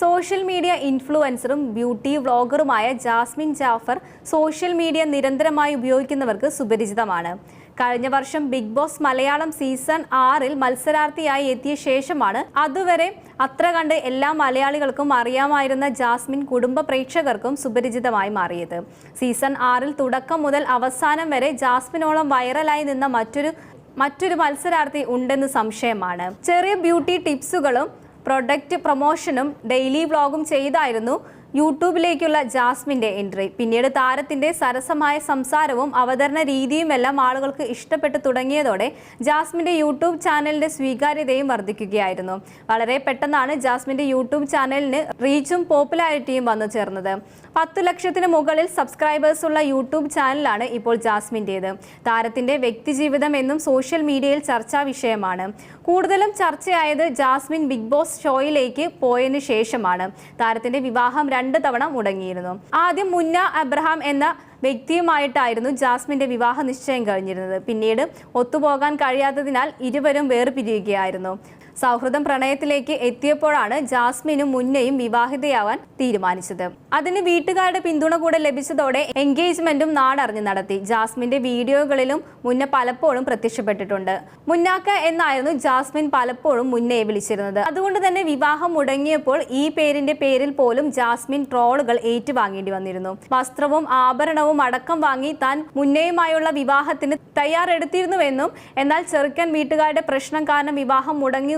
Social media ഇൻഫ്ലുവൻസറും beauty വ്ളോഗറുമായ Jasmine Jaffar social media നിരന്തരമായി ഉപയോഗിക്കുന്നവർക്ക് സുപരിചിതമാണ്. കഴിഞ്ഞ വർഷം ബിഗ് ബോസ് മലയാളം സീസൺ ആറിൽ മത്സരാർത്ഥിയായി എത്തിയ ശേഷമാണ് അതുവരെ അത്ര കണ്ട് എല്ലാ മലയാളികൾക്കും അറിയാമായിരുന്ന ജാസ്മിൻ കുടുംബ പ്രേക്ഷകർക്കും സുപരിചിതമായി മാറിയത്. സീസൺ ആറിൽ തുടക്കം മുതൽ അവസാനം വരെ ജാസ്മിനോളം വൈറലായി നിന്ന മറ്റൊരു മറ്റൊരു മത്സരാർത്ഥി ഉണ്ടെന്ന് സംശയമാണ്. ചെറിയ ബ്യൂട്ടി ടിപ്സുകളും പ്രൊഡക്റ്റ് പ്രൊമോഷനും ഡെയിലി വ്ളോഗും ചെയ്തായിരുന്നു. യൂട്യൂബിലേക്കുള്ള ജാസ്മിന്റെ എൻട്രി. പിന്നീട് താരത്തിന്റെ സരസമായ സംസാരവും അവതരണ രീതിയും എല്ലാം ആളുകൾക്ക് ഇഷ്ടപ്പെട്ടു തുടങ്ങിയതോടെ ജാസ്മിന്റെ യൂട്യൂബ് ചാനലിന്റെ സ്വീകാര്യതയും വർദ്ധിക്കുകയായിരുന്നു. വളരെ പെട്ടെന്നാണ് ജാസ്മിന്റെ യൂട്യൂബ് ചാനലിന് റീച്ചും പോപ്പുലാരിറ്റിയും വന്നു ചേർന്നത്. പത്തു ലക്ഷത്തിന് മുകളിൽ സബ്സ്ക്രൈബേഴ്സ് ഉള്ള യൂട്യൂബ് ചാനലാണ് ഇപ്പോൾ ജാസ്മിന്റേത്. താരത്തിന്റെ വ്യക്തിജീവിതം എന്നും സോഷ്യൽ മീഡിയയിൽ ചർച്ചാ വിഷയമാണ്. കൂടുതലും ചർച്ചയായത് ജാസ്മിൻ ബിഗ് ബോസ് ഷോയിലേക്ക് പോയതിനു ശേഷമാണ്. താരത്തിന്റെ വിവാഹം രണ്ട് തവണ മുടങ്ങിയിരുന്നു. ആദ്യം മുന്ന അബ്രഹാം എന്ന വ്യക്തിയുമായിട്ടായിരുന്നു ജാസ്മിന്റെ വിവാഹ നിശ്ചയം കഴിഞ്ഞിരുന്നത്. പിന്നീട് ഒത്തുപോകാൻ കഴിയാത്തതിനാൽ ഇരുവരും വേർപിരിയുകയായിരുന്നു. സൗഹൃദം പ്രണയത്തിലേക്ക് എത്തിയപ്പോഴാണ് ജാസ്മിനും മുന്നയും വിവാഹിതയാവാൻ തീരുമാനിച്ചത്. അതിന് വീട്ടുകാരുടെ പിന്തുണ കൂടെ ലഭിച്ചതോടെ എൻഗേജ്മെന്റും നാടറിഞ്ഞു നടത്തി. ജാസ്മിന്റെ വീഡിയോകളിലും മുന്ന പലപ്പോഴും പ്രത്യക്ഷപ്പെട്ടിട്ടുണ്ട്. മുന്നാക്ക എന്നായിരുന്നു ജാസ്മിൻ പലപ്പോഴും മുന്നയെ വിളിച്ചിരുന്നത്. അതുകൊണ്ട് തന്നെ വിവാഹം മുടങ്ങിയപ്പോൾ ഈ പേരിന്റെ പേരിൽ പോലും ജാസ്മിൻ ട്രോളുകൾ ഏറ്റുവാങ്ങേണ്ടി വന്നിരുന്നു. വസ്ത്രവും ആഭരണവും അടക്കം വാങ്ങി താൻ മുന്നയുമായുള്ള വിവാഹത്തിന് തയ്യാറെടുത്തിരുന്നുവെന്നും എന്നാൽ ചെറുക്കൻ വീട്ടുകാരുടെ പ്രശ്നം കാരണം വിവാഹം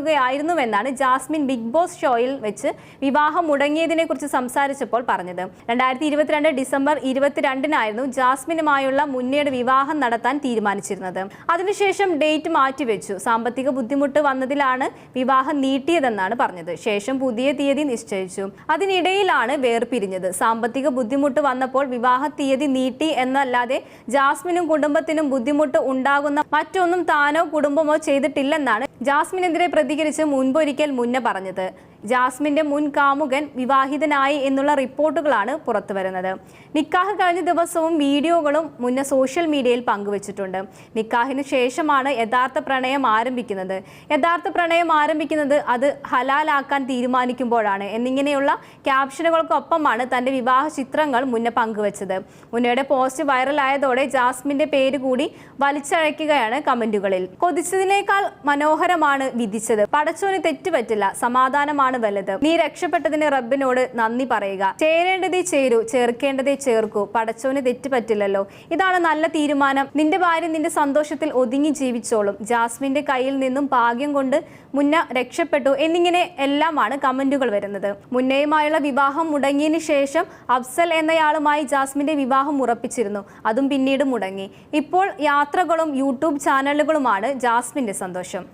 മുടങ്ങുകയായിരുന്നുവെന്നാണ് ജാസ്മിൻ ബിഗ് ബോസ് ഷോയിൽ വെച്ച് വിവാഹം മുടങ്ങിയതിനെ കുറിച്ച് സംസാരിച്ചപ്പോൾ പറഞ്ഞത്. രണ്ടായിരത്തി ഇരുപത്തിരണ്ട് ഡിസംബർ ഇരുപത്തിരണ്ടിനായിരുന്നു ജാസ്മിനുമായുള്ള മുന്നയുടെ വിവാഹം നടത്താൻ തീരുമാനിച്ചിരുന്നത്. അതിനുശേഷം ഡേറ്റ് മാറ്റിവെച്ചു. സാമ്പത്തിക ബുദ്ധിമുട്ട് വന്നതിലാണ് വിവാഹം നീട്ടിയതെന്നാണ് പറഞ്ഞത്. ശേഷം പുതിയ തീയതി നിശ്ചയിച്ചു. അതിനിടയിലാണ് വേർപിരിഞ്ഞത്. സാമ്പത്തിക ബുദ്ധിമുട്ട് വന്നപ്പോൾ വിവാഹ തീയതി നീട്ടി എന്നല്ലാതെ ജാസ്മിനും കുടുംബത്തിനും ബുദ്ധിമുട്ട് ഉണ്ടാകുന്ന മറ്റൊന്നും താനോ കുടുംബമോ ചെയ്തിട്ടില്ലെന്നാണ് ജാസ്മിനെതിരെ പ്രതികരിച്ച് മുൻപൊരിക്കൽ മുന്നേ പറഞ്ഞത്. ജാസ്മിന്റെ മുൻ കാമുകൻ വിവാഹിതനായി എന്നുള്ള റിപ്പോർട്ടുകളാണ് പുറത്തുവരുന്നത്. നിക്കാഹ് കഴിഞ്ഞ ദിവസവും വീഡിയോകളും മുന്നേ സോഷ്യൽ മീഡിയയിൽ പങ്കുവച്ചിട്ടുണ്ട്. നിക്കാഹിന് ശേഷമാണ് യഥാർത്ഥ പ്രണയം ആരംഭിക്കുന്നത്. യഥാർത്ഥ പ്രണയം ആരംഭിക്കുന്നത് അത് ഹലാലാക്കാൻ തീരുമാനിക്കുമ്പോഴാണ് എന്നിങ്ങനെയുള്ള ക്യാപ്ഷനുകൾക്കൊപ്പമാണ് തന്റെ വിവാഹ ചിത്രങ്ങൾ മുന്നേ പങ്കുവച്ചത്. മുന്നയുടെ പോസ്റ്റ് വൈറലായതോടെ ജാസ്മിന്റെ പേര് കൂടി വലിച്ചഴയ്ക്കുകയാണ് കമന്റുകളിൽ. കൊതിച്ചതിനേക്കാൾ മനോഹരമാണ് വിധിച്ചത്. പടച്ചോന് തെറ്റുപറ്റില്ല. സമാധാനമാണ് വലുത്. നീ രക്ഷപ്പെട്ടതിന് റബ്ബിനോട് നന്ദി പറയുക. ചേരേണ്ടതേ ചേരൂ ചേർക്കേണ്ടതേ ചേർക്കൂ. പടച്ചോന് തെറ്റുപറ്റില്ലല്ലോ ഇതാണ് നല്ല തീരുമാനം. നിന്റെ ഭാര്യ നിന്റെ സന്തോഷത്തിൽ ഒതുങ്ങി ജീവിച്ചോളും. ജാസ്മിന്റെ കയ്യിൽ നിന്നും ഭാഗ്യം കൊണ്ട് മുന്ന രക്ഷപ്പെട്ടു എന്നിങ്ങനെ എല്ലാമാണ് കമന്റുകൾ വരുന്നത്. മുന്നയുമായുള്ള വിവാഹം മുടങ്ങിയതിന് ശേഷം അഫ്സൽ എന്നയാളുമായി ജാസ്മിന്റെ വിവാഹം ഉറപ്പിച്ചിരുന്നു. അതും പിന്നീട് മുടങ്ങി. ഇപ്പോൾ യാത്രകളും യൂട്യൂബ് ചാനലുകളുമാണ് ജാസ്മിന്റെ സന്തോഷം.